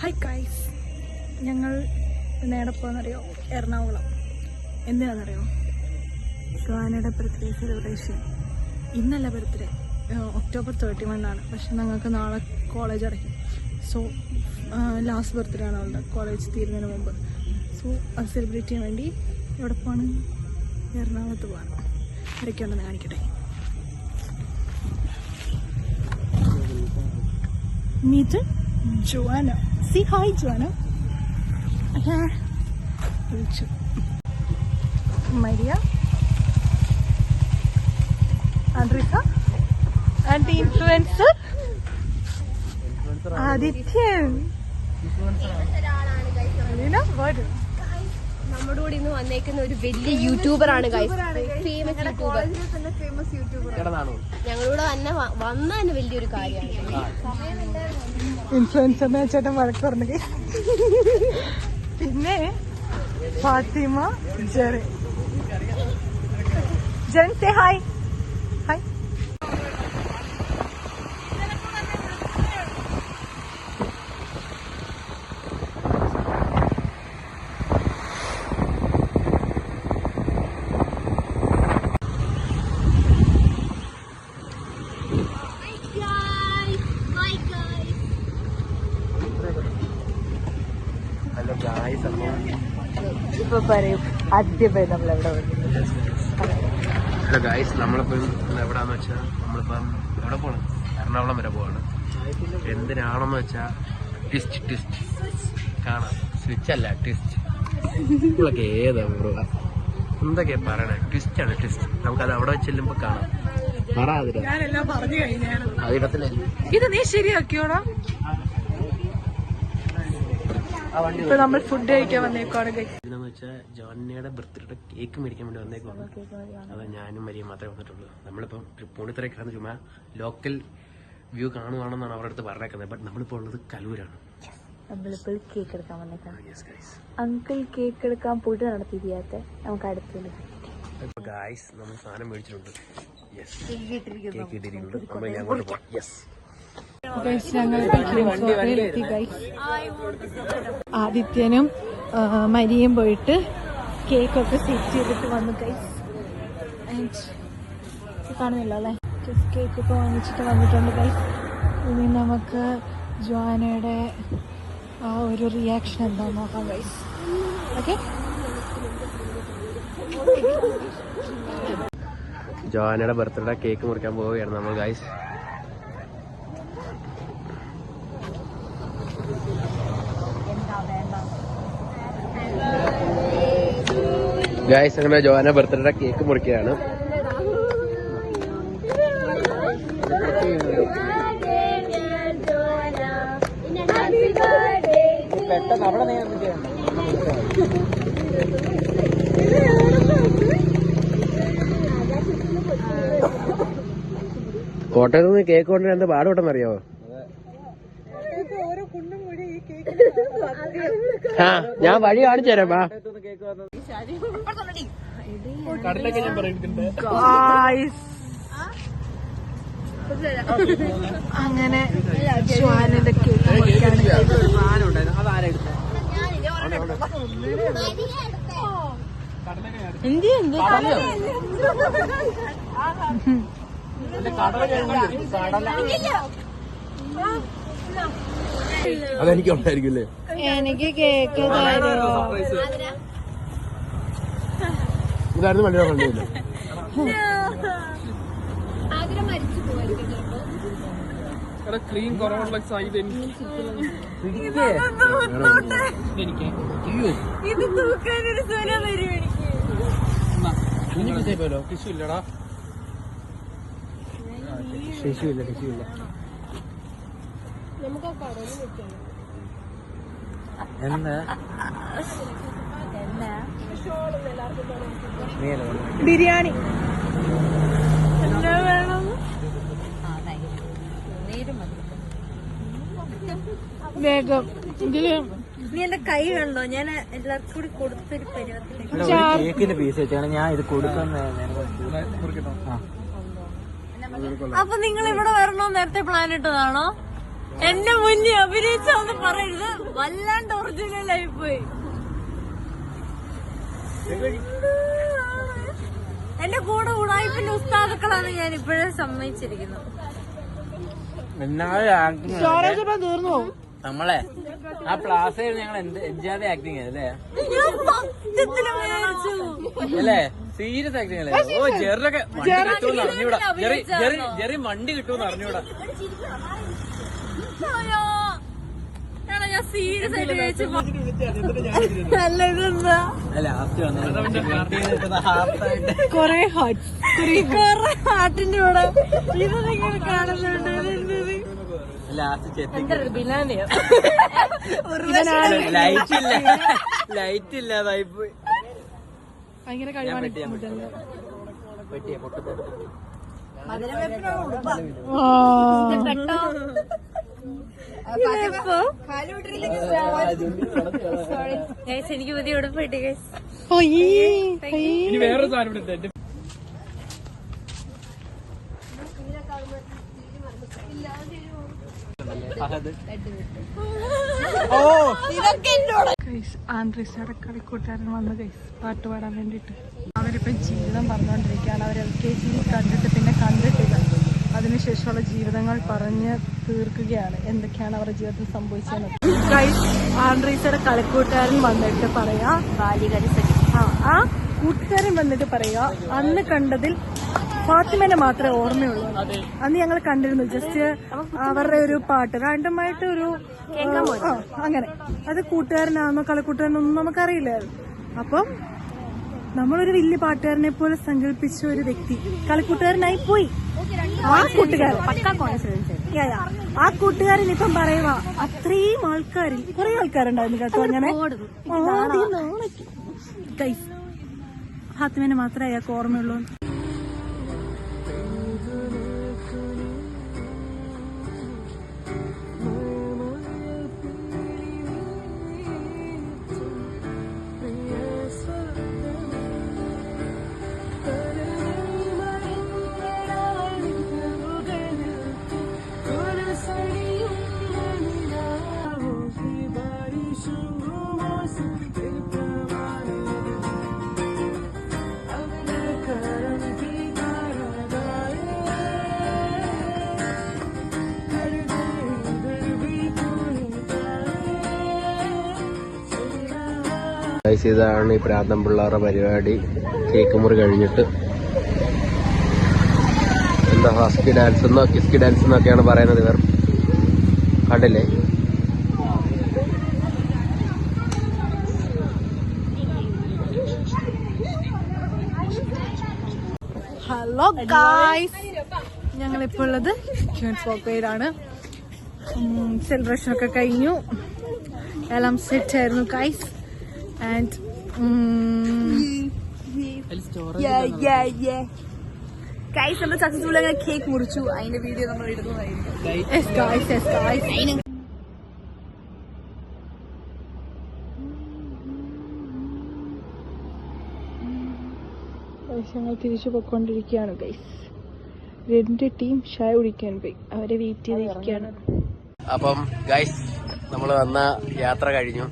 Hi കായ്സ് ഞങ്ങൾ നേടെ പോകുന്നറിയോ എറണാകുളം. എന്തിനാണെന്നറിയോ ഷോനയുടെ ബർത്ത്ഡേ സെലിബ്രേഷൻ ഇന്നല്ല ബർത്ത്ഡേ ഒക്ടോബർ തേർട്ടി വണ്ണാണ് പക്ഷെ ഞങ്ങൾക്ക് നാളെ കോളേജ് അടയ്ക്കും. സോ ലാസ്റ്റ് ബർത്ത്ഡേ ആണ് അവളുടെ. കോളേജ് തീരുന്നതിന് മുമ്പ്. സോ അത് സെലിബ്രേറ്റ് ചെയ്യാൻ വേണ്ടി എവിടെ പോവാണ്? എറണാകുളത്ത് പോവാണ്. ആരൊക്കെയുണ്ടെന്ന് കാണിക്കട്ടെ. Meet Joanna? Say hi Joanna. വിളിച്ചു. മരിയ. ആൻഡ്രിസ ആൻഡ് ഇൻഫ്ലുവൻസർ. ആദിത്യൻ. വരൂ. നമ്മുടെ കൂടെ ഇന്ന് വന്നേക്കുന്ന ഒരു വലിയ യൂട്യൂബർ ആണ് ഫേമസ് യൂട്യൂബർ ഞങ്ങളിവിടെ തന്നെ വന്ന തന്നെ വലിയൊരു കാര്യമാണ്. ഇൻഫ്ലുവൻസറിനെ ചേട്ടൻ വഴക്ക് പറഞ്ഞു. പിന്നെ Fathima Jerry. Jen say hi hello guys അപ്പോൾ ഇപ്പൊ പറയും. ആദ്യമായി നമ്മൾ എവിടെ ഹലോ ഗായ്സ് നമ്മളിപ്പം ഇന്ന് എവിടാന്ന് വെച്ചാൽ നമ്മളിപ്പം എവിടെ പോകണം എറണാകുളം വരെ പോവാണ്. എന്തിനാണെന്ന് വെച്ചാ ട്വിസ്റ്റ് ട്വിസ്റ്റ് കാണാം. സ്വിച്ച് അല്ല ട്വിസ്റ്റ് ഏതാ ബ്രോ എന്തൊക്കെയാ പറയണേ? ട്വിസ്റ്റ് ആണ് ട്വിസ്റ്റ് നമുക്കത് അവിടെ വെച്ച് ചെല്ലുമ്പോൾ കാണാം. ഇത് നീ ശരിയാക്കിയോടാ? ഇപ്പൊ നമ്മൾ ഫുഡ് കഴിക്കാൻ വന്നേക്കാണ് വെച്ചാൽ ജോന്നയുടെ ബർത്ത്ഡേയുടെ കേക്ക് മേടിക്കാൻ വേണ്ടി വന്നേക്കുവാണ്. അത് ഞാനും മരിയും മാത്രമേ വന്നിട്ടുള്ളൂ. നമ്മളിപ്പം പൂണിത്തറയ്ക്കാണ് ചുമ്മാ ലോക്കൽ വ്യൂ കാണുവാണെന്നാണ് അവരുടെ അടുത്ത് പറഞ്ഞേക്കുന്നത്. ബട്ട് നമ്മളിപ്പോൾ ഉള്ളത് കലൂരാണ്. നമ്മളിപ്പോൾ കേക്ക് എടുക്കാൻ വന്നേക്കാം അങ്കിൾ കേക്ക് എടുക്കാൻ പോയിട്ട് നടത്തിയിരിക്കാത്ത നമുക്ക് അടുത്തുള്ള ഗായ്സ് നമ്മൾ സാധനം മേടിച്ചിട്ടുണ്ട്. യെസ് കേക്ക് ഇട്ടിരിക്കുന്നുണ്ട് നമ്മൾ ഇനി അങ്ങോട്ട് പോകാം യെസ് ഞങ്ങൾ. ആദിത്യനും മരിയും പോയിട്ട് കേക്കൊക്കെ സെറ്റ് ചെയ്തിട്ട് വന്നു കൈസ് കാണുന്നില്ല അല്ലേ? കേക്ക് ഒക്കെ വാങ്ങിച്ചിട്ട് വന്നിട്ടുണ്ട് കൈസ് ഇനി നമുക്ക് ജോനയുടെ ആ ഒരു റിയാക്ഷൻ എന്താ നോക്കാം കൈസ് ഓക്കെ ജോനയുടെ ബർത്ത്ഡേ കേക്ക് മുറിക്കാൻ പോവുകയാണ് നമ്മൾ ഗായ്സ് ഗായ്സ് അങ്ങനെ ജോന ബർത്ത്ഡേ കേക്ക് മുറിക്കുകയാണ്. കോട്ടയത്ത് നിന്ന് കേക്ക് കൊണ്ടുവരാൻ എന്താ പാടുപെട്ടെന്ന് അറിയാവോ ആ ഞാൻ വഴി കാണിച്ചു തരാം വാ ഗായ്സ് അങ്ങനെ ശ്വാനിന്റെ കേക്ക് എന്ത് എന്ത്? അതെനിക്ക് ഉണ്ടായിരിക്കില്ലേ എനിക്ക് കേക്ക് തരുമോ ഇതായിരുന്നു വണ്ടിയുടെ സ്വരം വരും എനിക്ക്. എന്താ ബിരിയാണി. വേഗം. നീ എന്റെ കൈ കണ്ടോ? ഞാൻ എല്ലാവർക്കും കൂടി കൊടുത്തൊരു പരുവത്തിലേക്ക് കേക്കിന്റെ പീസ് വെച്ചാണ് ഞാൻ ഇത് കൊടുക്കുന്ന. അപ്പൊ നിങ്ങൾ ഇവിടെ വരണോ? നേരത്തെ പ്ലാൻ ഇട്ടതാണോ? എന്റെ മുന്നേ അഭിനയിച്ചോന്ന് പറയരുത്. വല്ലാണ്ട് ഒറിജിനൽ ആയി പോയി. എന്റെ കൂടെ ഉടായ്പിന്റെ ഉസ്താദുക്കളാണ് ഞാൻ ഇപ്പോഴേ സമ്മതിച്ചിരിക്കുന്നത്. നമ്മളെ ആ പ്ലാസയിൽ ഞങ്ങൾ എന്ത് എഞ്ചാതെ ആക്ടിങ് അല്ലേ. അല്ലേ? സീരിയസ് ആക്ടിങ് അല്ലേ? ഓ ജെറിലൊക്കെ വണ്ടി കിട്ടുമെന്ന് അറിഞ്ഞൂടാ. ജെറി ജെറി വണ്ടി കിട്ടുമെന്ന് അറിഞ്ഞൂടാ. ഞാൻ സീരിയസ് ആയിട്ട് വിചാരിച്ചു നല്ല ഇതെന്താ? ലാസ്റ്റ് വന്നത് ഹാർട്ടായിട്ട് കൊറേ ഹാർട്ട് കൊറേ ഹാർട്ടിന്റെ കൂടെ ഇതെങ്ങനെ കാണുന്നുണ്ട് ഇതെന്തത്? ലൈറ്റ് ഇല്ല. ലൈറ്റ് ഇല്ലാതായി പോയി. ഭയങ്കര കഴിവാണ് പെട്ടിയാ Guys, എനിക്ക് പുതിയ ഉടുപ്പ് കിട്ടി guys. ഇനി വേറൊരു സാധനം ഇവിടെ കളിക്കൂട്ടുകാരൻ വന്ന് ഗൈസ് പാട്ട് പാടാൻ വേണ്ടിട്ട് അവരിപ്പം ജീവിതം പറഞ്ഞുകൊണ്ടിരിക്കുകയാണ് അവർ എൽ കെ ജി കണ്ടിട്ട് അതിനുശേഷമുള്ള ജീവിതങ്ങൾ പറഞ്ഞ് തീർക്കുകയാണ്. എന്തൊക്കെയാണ് അവരുടെ ജീവിതത്തിൽ സംഭവിച്ചത് ആൻഡ്രീസയുടെ കളിക്കൂട്ടുകാരൻ വന്നിട്ട് പറയാ ആ, ആ കൂട്ടുകാരൻ വന്നിട്ട് പറയാ അന്ന് കണ്ടതിൽ ഫാത്തിമേനെ മാത്രമേ ഓർമ്മയുള്ളൂ. അന്ന് ഞങ്ങൾ കണ്ടിരുന്നു ജസ്റ്റ് അവരുടെ ഒരു പാട്ട് റാൻഡമായിട്ട് ഒരു അങ്ങനെ. അത് കൂട്ടുകാരനാണെന്നോ കളിക്കൂട്ടുകാരനൊന്നും നമുക്കറിയില്ലായിരുന്നു അപ്പം നമ്മളൊരു വലിയ പാട്ടുകാരനെ പോലെ സങ്കല്പിച്ച ഒരു വ്യക്തി. കളിക്കൂട്ടുകാരനായി പോയി. ആ കൂട്ടുകാരൻ. ആ കൂട്ടുകാരൻ ഇപ്പം പറയുക അത്രയും ആൾക്കാരിൽ കുറെ ആൾക്കാരുണ്ടായിരുന്നു കേട്ടോ അങ്ങനെ. ഹാത്തിമേനെ ഫാത്തിമേനെ മാത്രമേ അയാൾക്ക് ഓർമ്മയുള്ളൂ. ഇതാണ് ഈ പ്രാന്തം പിള്ളേരുടെ പരിപാടി. കേക്ക് മുറി കഴിഞ്ഞിട്ട്. എന്താ ഹസ്കി ഡാൻസ് എന്നോ കിസ്കി ഡാൻസ് എന്നൊക്കെയാണ് പറയുന്നത് ഇവർ. കണ്ടില്ലേ? ഹലോ ഗായ്സ് ഞങ്ങളിപ്പോൾ ഉള്ളത് ഫോക്കയിലാണ് സെലിബ്രേഷൻ ഒക്കെ കഴിഞ്ഞു. എല്ലാം സെറ്റ് ആയിരുന്നു ഗായ്സ് ആൻഡ് നമ്മൾ സക്സസ്ഫുൾ കേക്ക് മുറിച്ചു. അതിന്റെ വീഡിയോ നമ്മൾ ഇടുന്നതായിരിക്കും ഞങ്ങൾ തിരിച്ചു പോയിക്കൊണ്ടിരിക്കുകയാണ് ഗൈസ് രണ്ട് ടീം ചായ കുടിക്കാൻ പോയി. അവരെ വെയിറ്റ് ചെയ്തിരിക്കുകയാണ്. അപ്പം ഗൈസ് നമ്മൾ വന്ന യാത്ര കഴിഞ്ഞു.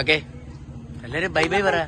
ഓക്കെ എല്ലാരും ബൈ ബൈ പറ.